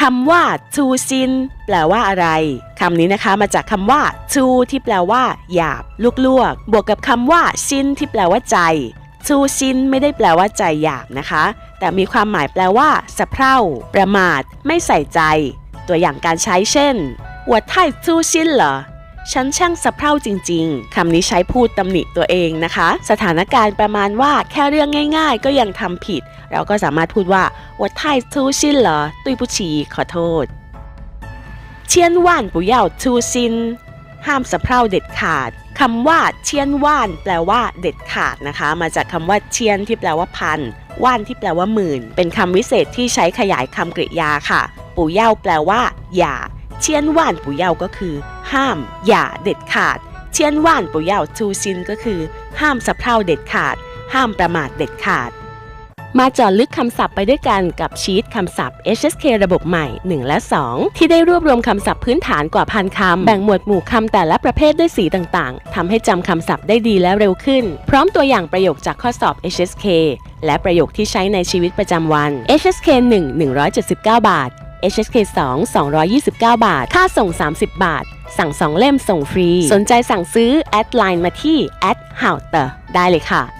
คำว่าชูชินแปลว่าอะไรคำนี้นะคะมาจากคำว่าชูที่แปลว่า หยาบลุกลวก บวกกับคำว่าชินที่แปลว่าใจชูชินไม่ได้แปลว่าใจหยาบนะคะ แต่มีความหมายแปลว่าสะเพร่าประมาท ไม่ใส่ใจ ตัวอย่างการใช้เช่นหัวไทชูชินเหรอ ฉันช่างสะเพร่าจริง ๆ คำนี้ใช้พูดตำหนิตัวเองนะคะ สถานการณ์ประมาณว่าแค่เรื่องง่าย ๆ ก็ยังทำผิด เราก็สามารถพูดว่า What Thai ชินเหรอตุยผู้ชีขอโทษ เชียนว่านปุยเย่าทูซิน ห้ามสะเพร่าเด็ดขาดคำว่าเชียนว่านแปลว่าเด็ดขาดนะคะ มาจากคำว่าเชียนที่แปลว่าพันว่านที่แปลว่าหมื่น เป็นคำวิเศษที่ใช้ขยายคำกริยาค่ะ ปู่เย่าแปลว่า อย่า เชียนว่านปู่เย่าก็คือ ห้าม อย่าเด็ดขาด เชียนว่านปู่เย่าทูซินก็คือ ห้ามสะเพร่าเด็ดขาด ห้ามประมาทเด็ดขาด มาเจาะลึกคำศัพท์ไปด้วยกันกับชีตคำศัพท์ HSK ระบบใหม่ 1 และ 2 ที่ได้รวบรวมคำศัพท์พื้นฐานกว่าพันคำ แบ่งหมวดหมู่คำแต่ละประเภทด้วยสีต่างๆทำให้จำคำศัพท์ได้ดีและเร็วขึ้น พร้อมตัวอย่างประโยคจากข้อสอบ HSK และประโยคที่ใช้ในชีวิตประจำวัน HSK 1 179 บาท HSK 2 229 บาท ค่าส่ง 30 บาท สั่ง 2 เล่มส่งฟรี สนใจสั่งซื้อ แอดไลน์มาที่ h o w t e r ได้เลยค่ะ